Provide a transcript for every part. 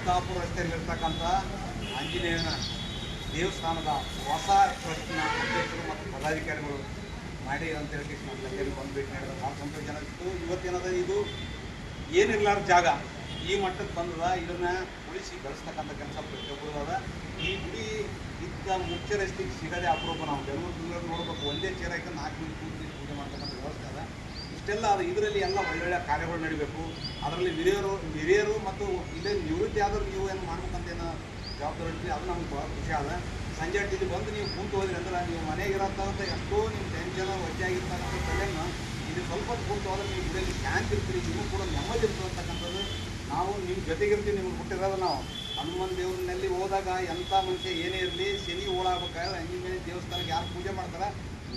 ಚಿತ್ತಾಪುರ ರಸ್ತೆಯಲ್ಲಿರ್ತಕ್ಕಂಥ ಆಂಜನೇಯನ ದೇವಸ್ಥಾನದ ಹೊಸ ಟ್ರಸ್ಟ್ನ ಅಧ್ಯಕ್ಷರು ಮತ್ತು ಪದಾಧಿಕಾರಿಗಳು ಮಾಡಿ ಅಂತೇಳಿ ನಮ್ಮಲ್ಲಿ ಬಂದು ಭೇಟಿ ನೀಡಿದ ಭಾಳ ಸಂತೋಷ ಇತ್ತು ಇವತ್ತೇನದ ಇದು? ಏನಿರ್ಲಾರ್ದ ಜಾಗ. ಈ ಮಟ್ಟಕ್ಕೆ ಬಂದದ. ಇದನ್ನ ಉಳಿಸಿ ಬೆಳೆಸ್ತಕ್ಕಂಥ ಕೆಲಸ ಪ್ರತಿಯೊಬ್ಬರು ಅದ ಈ ಗುಡಿ ಇದ್ದ ಮುಖ್ಯ ರಸ್ತೆಗೆ ಸಿಗದೆ ಅಪರೂಪ ನಾವು ಬೆಂಗಳೂರು ನೋಡಬೇಕು. ಒಂದೇ ಚೇರ್ ಹಾಕಿ ನಾಲ್ಕು ಮಂದಿ ಕೂತು ಪೂಜೆ ಮಾಡ್ತಕ್ಕಂಥ ವ್ಯವಸ್ಥೆ ಅದ ಇಷ್ಟೆಲ್ಲ ಅದು ಇದರಲ್ಲಿ ಎಲ್ಲ ಒಳ್ಳೊಳ್ಳೆ ಕಾರ್ಯಗಳು ನಡಿಬೇಕು. ಅದರಲ್ಲಿ ಹಿರಿಯರು ಹಿರಿಯರು ಮತ್ತು ಇಲ್ಲೇ ನಿವೃತ್ತಿ ಆದರೂ ನೀವು ಏನು ಮಾಡ್ಬೇಕಂತ ಏನೋ ಜವಾಬ್ದಾರಿ ಇರ್ತೀವಿ ಅದು ನಮ್ಗೆ ಭಾಳ ಖುಷಿ ಅದ ಸಂಜೆ ಹೊತ್ತಿಗೆ ಬಂದು ನೀವು ಕೂತು ಹೋದ್ರಿ ಅಂದ್ರೆ ನೀವು ಮನೆಗೆ ಇರೋಂಥ ಎಷ್ಟೋ ನಿಮ್ಮ ಟೆನ್ಷನ್ ಒಜ್ಜೆ ಆಗಿರ್ತಕ್ಕಂಥ ತಲೆಯನ್ನು ಇದು ಸ್ವಲ್ಪ ಕೂತು ಹೋದ್ರೆ ನೀವು ಇದರಲ್ಲಿ ಶಾಂತಿ ಇರ್ತೀರಿ, ನೀವು ಕೂಡ ನೆಮ್ಮದಿ ಇರ್ತಕ್ಕಂಥದ್ದು ನಾವು ನಿಮ್ಮ ಜೊತೆಗಿರ್ತೀವಿ ನಿಮ್ಗೆ ಹುಟ್ಟಿರೋದು ನಾವು. ಹನುಮಾನ್ ದೇವ್ರನ್ನಲ್ಲಿ ಹೋದಾಗ ಎಂಥ ಮನುಷ್ಯ ಏನೇ ಇರಲಿ, ಶನಿ ಓಡಾಗಬೇಕಾದ್ರೆ ಹಂಗಿನ ಮೇಲೆ ದೇವಸ್ಥಾನಕ್ಕೆ ಯಾರು ಪೂಜೆ ಮಾಡ್ತಾರೆ?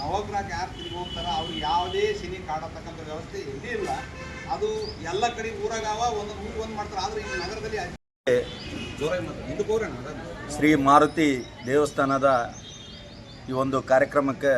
ನವಗ್ರಹಕ್ಕೆ ಯಾರು ತಿರುಗಿ ಅವ್ರಿಗೆ ಯಾವುದೇ ಶನಿ ಕಾಡತಕ್ಕಂಥ ವ್ಯವಸ್ಥೆ ಎಲ್ಲಿ ಇಲ್ಲ. ಅದು ಎಲ್ಲ ಕಡೆ ಊರಾಗಾವ, ಒಂದೊಂದು ಊರಿಗೆ ಒಂದು ಮಾಡ್ತಾರೆ. ಆದರೆ ಈ ನಗರದಲ್ಲಿ ಶ್ರೀ ಮಾರುತಿ ದೇವಸ್ಥಾನದ ಈ ಒಂದು ಕಾರ್ಯಕ್ರಮಕ್ಕೆ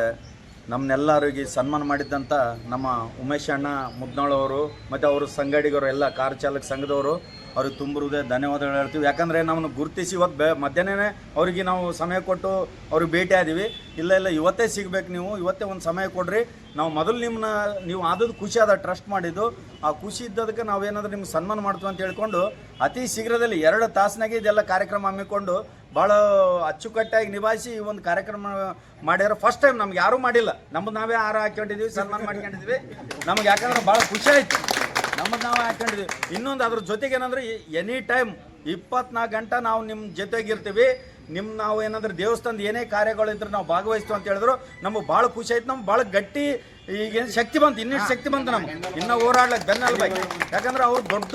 ನಮ್ಮನ್ನೆಲ್ಲರಿಗೆ ಸನ್ಮಾನ ಮಾಡಿದ್ದಂಥ ನಮ್ಮ ಉಮೇಶ್ ಅಣ್ಣ ಮುದ್ನಾಳವರು, ಮತ್ತು ಅವರು ಸಂಗಡಿಗರು, ಎಲ್ಲ ಕಾರ್ ಚಾಲಕ ಸಂಘದವರು, ಅವ್ರಿಗೆ ತುಂಬ ಹೃದಯ ಧನ್ಯವಾದಗಳು ಹೇಳ್ತೀವಿ. ಯಾಕಂದರೆ ನಮ್ಮನ್ನು ಗುರುತಿಸಿ ಇವತ್ತು ಬೆ ಮಧ್ಯಾಹ್ನನೇ ಅವರಿಗೆ ನಾವು ಸಮಯ ಕೊಟ್ಟು ಅವ್ರಿಗೆ ಭೇಟಿ ಆದೀವಿ. ಇಲ್ಲ ಇಲ್ಲ, ಇವತ್ತೇ ಸಿಗಬೇಕು ನೀವು, ಇವತ್ತೇ ಒಂದು ಸಮಯ ಕೊಡ್ರಿ. ನಾವು ಮೊದಲು ನಿಮ್ಮನ್ನ ನೀವು ಆದದ್ದು ಖುಷಿ ಆದ ಟ್ರಸ್ಟ್ ಮಾಡಿದ್ದು. ಆ ಖುಷಿ ಇದ್ದದಕ್ಕೆ ನಾವೇನಾದರೂ ನಿಮ್ಗೆ ಸನ್ಮಾನ ಮಾಡ್ತೀವಿ ಅಂತ ಹೇಳ್ಕೊಂಡು ಅತಿ ಶೀಘ್ರದಲ್ಲಿ ಎರಡು ತಾಸಿನಾಗೆ ಇದೆಲ್ಲ ಕಾರ್ಯಕ್ರಮ ಹಮ್ಮಿಕೊಂಡು ಭಾಳ ಅಚ್ಚುಕಟ್ಟಾಗಿ ನಿಭಾಯಿಸಿ ಈ ಒಂದು ಕಾರ್ಯಕ್ರಮ ಮಾಡ್ಯಾರ. ಫಸ್ಟ್ ಟೈಮ್ ನಮ್ಗೆ ಯಾರು ಮಾಡಿಲ್ಲ. ನಮ್ದು ನಾವೇ ಆರ ಹಾಕೊಂಡಿದ್ವಿ ಸನ್ಮಾನ ಮಾಡ್ಕೊಂಡಿದ್ವಿ. ನಮ್ಗೆ ಯಾಕಂದ್ರೆ ಭಾಳ ಖುಷಿ ಆಯ್ತು. ನಮ್ದು ನಾವೇ ಹಾಕೊಂಡಿದ್ವಿ ಇನ್ನೊಂದು ಅದ್ರ ಜೊತೆಗೆ ಏನಂದ್ರೆ ಎನಿ ಟೈಮ್ ಇಪ್ಪತ್ನಾಲ್ಕು ಗಂಟೆ ನಾವು ನಿಮ್ಮ ಜೊತೆಗಿರ್ತೀವಿ. ನಿಮ್ಮ ನಾವು ಏನಂದ್ರೆ ದೇವಸ್ಥಾನದ ಏನೇ ಕಾರ್ಯಗಳು ಇದ್ರೆ ನಾವು ಭಾಗವಹಿಸ್ತು ಅಂತ ಹೇಳಿದ್ರು, ನಮಗೆ ಭಾಳ ಖುಷಿ ಆಯ್ತು, ನಮ್ಗೆ ಭಾಳ ಗಟ್ಟಿ ಈಗೇನು ಶಕ್ತಿ ಬಂತು, ಇನ್ನಷ್ಟು ಶಕ್ತಿ ಬಂತು ನಮ್ಗೆ. ಇನ್ನೂ ಹೋರಾಡ್ಲಕ್ಕೆ ಬೆನ್ನಲ್ಬೇಕು ಯಾಕಂದ್ರೆ ಅವ್ರು ದೊಡ್ಡ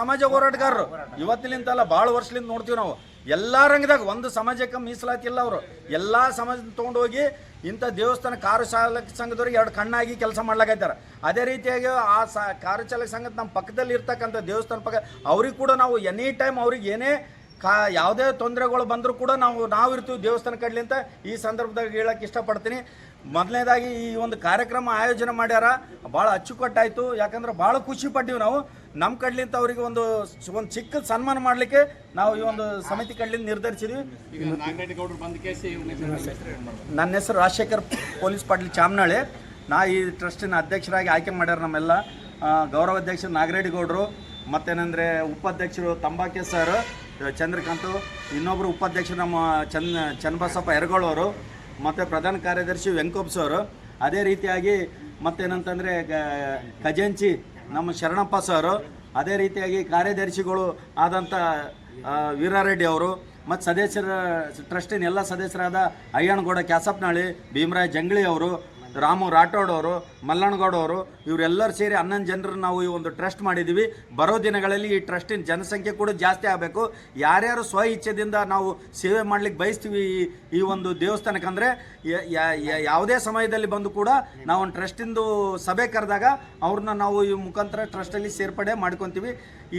ಸಮಾಜ ಹೋರಾಟಗಾರರು. ಇವತ್ತಿಲಿಂತಲ್ಲ ಭಾಳ ವರ್ಷಲಿಂದ ನೋಡ್ತೀವಿ ನಾವು. ಎಲ್ಲ ರಂಗದಾಗ ಒಂದು ಸಮಾಜಕ್ಕೆ ಮೀಸಲಾತಿ ಇಲ್ಲ ಅವರು. ಎಲ್ಲ ಸಮಾಜ ತೊಗೊಂಡೋಗಿ ಇಂಥ ದೇವಸ್ಥಾನ ಕಾರು ಚಾಲಕ ಸಂಘದವ್ರಿಗೆ ಎರಡು ಕಣ್ಣಾಗಿ ಕೆಲಸ ಮಾಡ್ಲಾಕೈತಾರೆ ಅದೇ ರೀತಿಯಾಗಿ ಆ ಸ ಕಾರು ಚಾಲಕ ಸಂಘದ ನಮ್ಮ ಪಕ್ಕದಲ್ಲಿ ಇರ್ತಕ್ಕಂಥ ದೇವಸ್ಥಾನ ಪಕ್ಕ, ಅವ್ರಿಗೆ ಕೂಡ ನಾವು ಎನಿ ಟೈಮ್ ಅವ್ರಿಗೆ ಏನೇ ಕಾ ಯಾವುದೇ ತೊಂದರೆಗಳು ಬಂದರೂ ಕೂಡ ನಾವು ನಾವು ಇರ್ತೀವಿ ದೇವಸ್ಥಾನ ಕಡಲಿ ಅಂತ ಈ ಸಂದರ್ಭದಾಗ ಹೇಳಕ್ಕೆ ಇಷ್ಟಪಡ್ತೀನಿ. ಮೊದಲನೇದಾಗಿ ಈ ಒಂದು ಕಾರ್ಯಕ್ರಮ ಆಯೋಜನೆ ಮಾಡ್ಯಾರ ಭಾಳ ಅಚ್ಚುಕಟ್ಟಾಯಿತು. ಯಾಕಂದ್ರೆ ಭಾಳ ಖುಷಿ ಪಟ್ಟಿವಿ ನಾವು. ನಮ್ಮ ಕಡ್ಲಿಂತ ಅವರಿಗೆ ಒಂದು ಒಂದು ಚಿಕ್ಕ ಸನ್ಮಾನ ಮಾಡಲಿಕ್ಕೆ ನಾವು ಈ ಒಂದು ಸಮಿತಿ ಕಡ್ಲಿಂದ ನಿರ್ಧರಿಸಿದ್ವಿ. ನನ್ನ ಹೆಸರು ರಾಜಶೇಖರ್ ಪೊಲೀಸ್ ಪಾಟೀಲ್ ಚಾಮನಾಳೆ ನಾ ಈ ಟ್ರಸ್ಟಿನ ಅಧ್ಯಕ್ಷರಾಗಿ ಆಯ್ಕೆ ಮಾಡ್ಯಾರ ನಮ್ಮೆಲ್ಲ. ಆ, ಗೌರವ ಅಧ್ಯಕ್ಷರು ನಾಗರೆಡ್ಡಿಗೌಡರು ಮತ್ತೇನಂದರೆ ಉಪಾಧ್ಯಕ್ಷರು ತಂಬಾಕೆ ಸರ್ ಚಂದ್ರಕಾಂತ್ ಇನ್ನೊಬ್ಬರು ಉಪಾಧ್ಯಕ್ಷ ನಮ್ಮ ಚನ್, ಚನ್ನಬಸಪ್ಪ ಯರಗೋಳವರು ಮತ್ತು ಪ್ರಧಾನ ಕಾರ್ಯದರ್ಶಿ ವೆಂಕೋಪ್ ಸರ್ ಅದೇ ರೀತಿಯಾಗಿ ಮತ್ತೇನಂತಂದರೆ ಖಜಾಂಚಿ ನಮ್ಮ ಶರಣಪ್ಪ ಸರ್. ಅದೇ ರೀತಿಯಾಗಿ ಕಾರ್ಯದರ್ಶಿಗಳು ಆದಂಥ ವೀರಾರೆಡ್ಡಿ ಅವರು, ಮತ್ತು ಸದಸ್ಯರ, ಟ್ರಸ್ಟಿನ ಎಲ್ಲ ಸದಸ್ಯರಾದ ಅಯ್ಯಣ್ಣಗೌಡ ಕ್ಯಾಸಪ್ನಹಳ್ಳಿ ಭೀಮರಾಯ್ ಜಂಗ್ಳಿ ಅವರು ರಾಮು ರಾಠೋಡ್ ಅವರು ಮಲ್ಲಣಗೌಡ ಇವರೆಲ್ಲರೂ ಸೇರಿ ಹನ್ನೊಂದು ಜನರು ನಾವು ಈ ಒಂದು ಟ್ರಸ್ಟ್ ಮಾಡಿದ್ದೀವಿ ಬರೋ ದಿನಗಳಲ್ಲಿ ಈ ಟ್ರಸ್ಟಿನ ಜನಸಂಖ್ಯೆ ಕೂಡ ಜಾಸ್ತಿ ಆಗಬೇಕು. ಯಾರ್ಯಾರು ಸ್ವ ಇಚ್ಛೆದಿಂದ ನಾವು ಸೇವೆ ಮಾಡ್ಲಿಕ್ಕೆ ಬಯಸ್ತೀವಿ ಈ ಈ ಒಂದು ದೇವಸ್ಥಾನಕ್ಕೆ ಅಂದರೆ ಯಾವುದೇ ಸಮಯದಲ್ಲಿ ಬಂದು ಕೂಡ ನಾವು ಒಂದು ಟ್ರಸ್ಟಿಂದು ಸಭೆ ಕರೆದಾಗ ಅವ್ರನ್ನ ನಾವು ಈ ಮುಖಾಂತರ ಟ್ರಸ್ಟಲ್ಲಿ ಸೇರ್ಪಡೆ ಮಾಡ್ಕೊತೀವಿ.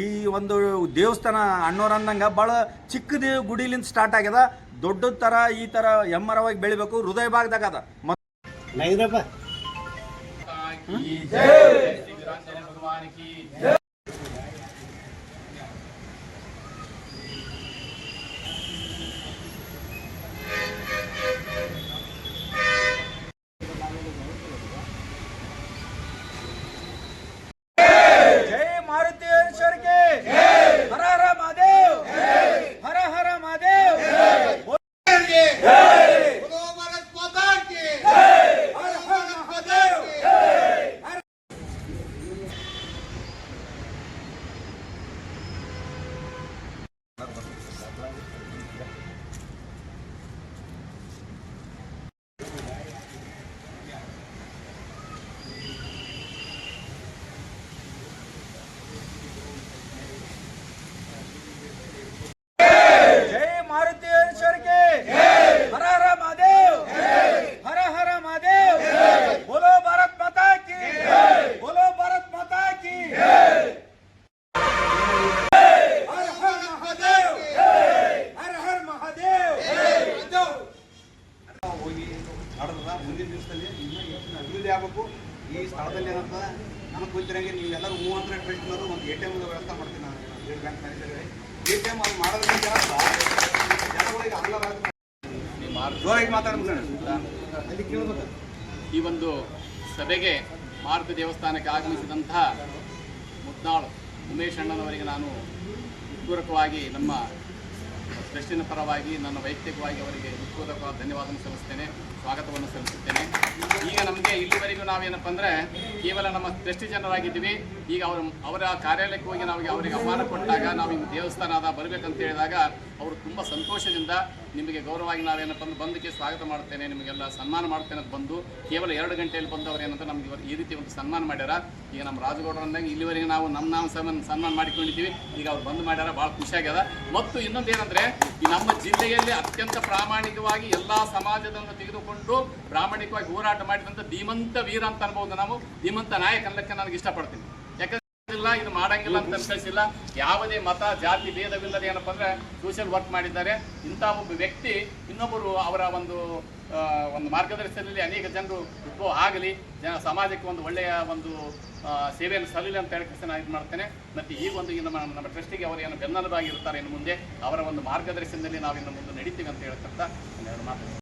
ಈ ಒಂದು ದೇವಸ್ಥಾನ ಅಣ್ಣೋರ್ ಅಂದಂಗೆ ಭಾಳ ಚಿಕ್ಕದ ಗುಡಿಲಿಂದ ಸ್ಟಾರ್ಟ್ ಆಗ್ಯದ. ದೊಡ್ಡ ಥರ ಈ ಥರ ಎಮ್ಮರವಾಗಿ ಬೆಳಿಬೇಕು. ಹೃದಯ ಭಾಗದಾಗ ಅದ. ಮತ್ತ್ ಭಗವಾನ್ ಕಿ ಜೈ ಬಿದ್ದಂಗೆ ನೀವೆಲ್ಲರೂ ಮೂವಂತರ ಟ್ರೆಸ್ಟ್ನವರು ಒಂದು ಎ ಟಿ ಎಂ ವ್ಯವಸ್ಥೆ ಮಾಡ್ತೀನಿ ನಾನು ಸ್ಟೇಟ್ ಬ್ಯಾಂಕ್ ಮ್ಯಾನೇಜರ್ಗೆ ಎ ಟಿ ಎಂ ಅಲ್ಲಿ ಮಾಡೋದ್ರಿಂದ ಜನಗಳಿಗೆ ಅಲ್ಲ ಜೋರಾಗಿ ಮಾತಾಡ್ಬೇಕು ಈ ಒಂದು ಸಭೆಗೆ ಮಾರುತಿ ದೇವಸ್ಥಾನಕ್ಕೆ ಆಗಮಿಸಿದಂತಹ ಮುದ್ದಾಳು ಉಮೇಶ್ ಅಣ್ಣನವರಿಗೆ ನಾನು ಪೂರಕವಾಗಿ ನಮ್ಮ ಟ್ರಸ್ಟಿನ ಪರವಾಗಿ ನನ್ನ ವೈಯಕ್ತಿಕವಾಗಿ ಅವರಿಗೆ ಹೃತ್ಪೂರ್ವಕವಾದ ಧನ್ಯವಾದವನ್ನು ಸಲ್ಲಿಸ್ತೇನೆ ಸ್ವಾಗತವನ್ನು ಸಲ್ಲಿಸುತ್ತೇನೆ. ಈಗ ನಮಗೆ ಇಲ್ಲಿವರೆಗೂ ನಾವೇನಪ್ಪ ಅಂದರೆ ಕೇವಲ ನಮ್ಮ ದೃಷ್ಟಿ ಜನರಾಗಿದ್ದೀವಿ ಈಗ ಅವರು ಅವರ ಕಾರ್ಯಾಲಯಕ್ಕೆ ಹೋಗಿ ನಾವು ಅವರಿಗೆ ಆಹ್ವಾನ ಕೊಟ್ಟಾಗ ನಾವು ಹಿಂಗೆ ದೇವಸ್ಥಾನ ಬರಬೇಕಂತ ಹೇಳಿದಾಗ ಅವರು ತುಂಬ ಸಂತೋಷದಿಂದ ನಿಮಗೆ ಗೌರವವಾಗಿ ನಾವೇನಪ್ಪ ಅಂದ್ರೆ ಬಂದಕ್ಕೆ ಸ್ವಾಗತ ಮಾಡ್ತೇನೆ ನಿಮಗೆಲ್ಲ ಸನ್ಮಾನ ಮಾಡ್ತೇನೆ ಅಂತ ಬಂದು ಕೇವಲ ಎರಡು ಗಂಟೆಯಲ್ಲಿ ಬಂದು ಏನಂತ ನಮ್ಗೆ ಇವರು ಈ ರೀತಿ ಒಂದು ಸನ್ಮಾನ ಮಾಡ್ಯಾರ. ಈಗ ನಮ್ಮ ರಾಜಗೌಡರ ಅಂದಂಗೆ ಇಲ್ಲಿವರೆಗೆ ನಾವು ನಮ್ಮ ನಾವು ಸನ್ಮಾನ ಸನ್ಮಾನ ಮಾಡಿಕೊಂಡಿದ್ದೀವಿ. ಈಗ ಅವ್ರು ಬಂದು ಮಾಡ್ಯಾರ, ಭಾಳ ಖುಷಿಯಾಗ್ಯದ ಮತ್ತು ಇನ್ನೊಂದು ಏನಂದ್ರೆ ಈ ನಮ್ಮ ಜಿಲ್ಲೆಯಲ್ಲಿ ಅತ್ಯಂತ ಪ್ರಾಮಾಣಿಕವಾಗಿ ಎಲ್ಲ ಸಮಾಜದನ್ನು ತೆಗೆದುಕೊಂಡು ಪ್ರಾಮಾಣಿಕವಾಗಿ ಹೋರಾಟ ಮಾಡಿದಂಥ ಧೀಮಂತ ವೀರ ಅಂತ ಅನ್ಬೋದು ನಾವು. ಧೀಮಂತ ನಾಯಕ ಅನ್ನಕ್ಕೆ ನನಗೆ ಇಷ್ಟಪಡ್ತೀನಿ. ಇದು ಮಾಡಂಗಿಲ್ಲ ಅಂತ ಅನ್ಕಳಿಸಿಲ್ಲ ಯಾವುದೇ ಮತ, ಜಾತಿ, ಭೇದವಿಲ್ಲದೆ ಏನಪ್ಪ ಅಂದ್ರೆ ಸೋಷಿಯಲ್ ವರ್ಕ್ ಮಾಡಿದ್ದಾರೆ. ಇಂಥ ಒಬ್ಬ ವ್ಯಕ್ತಿ ಇನ್ನೊಬ್ಬರು ಅವರ ಒಂದು ಒಂದು ಮಾರ್ಗದರ್ಶನದಲ್ಲಿ ಅನೇಕ ಜನರು ಉದ್ಭವ ಆಗಲಿ, ಜನ ಸಮಾಜಕ್ಕೆ ಒಂದು ಒಳ್ಳೆಯ ಒಂದು ಸೇವೆಯನ್ನು ಸಲ್ಲಲಿ ಅಂತ ಹೇಳಿ ನಾನು ಇದು ಮಾಡ್ತೇನೆ. ಮತ್ತು ಈ ಒಂದು ಇನ್ನು ನಮ್ಮ ಟ್ರಸ್ಟಿಗೆ ಅವರು ಏನು ಬೆನ್ನೆಲುಬಾಗಿರ್ತಾರೆ ಇನ್ನು ಮುಂದೆ. ಅವರ ಒಂದು ಮಾರ್ಗದರ್ಶನದಲ್ಲಿ ನಾವು ಇನ್ನು ಮುಂದೆ ನಡೀತೀವಿ ಅಂತ ಹೇಳ್ತಂತ ಒಂದೆರಡು ಮಾತು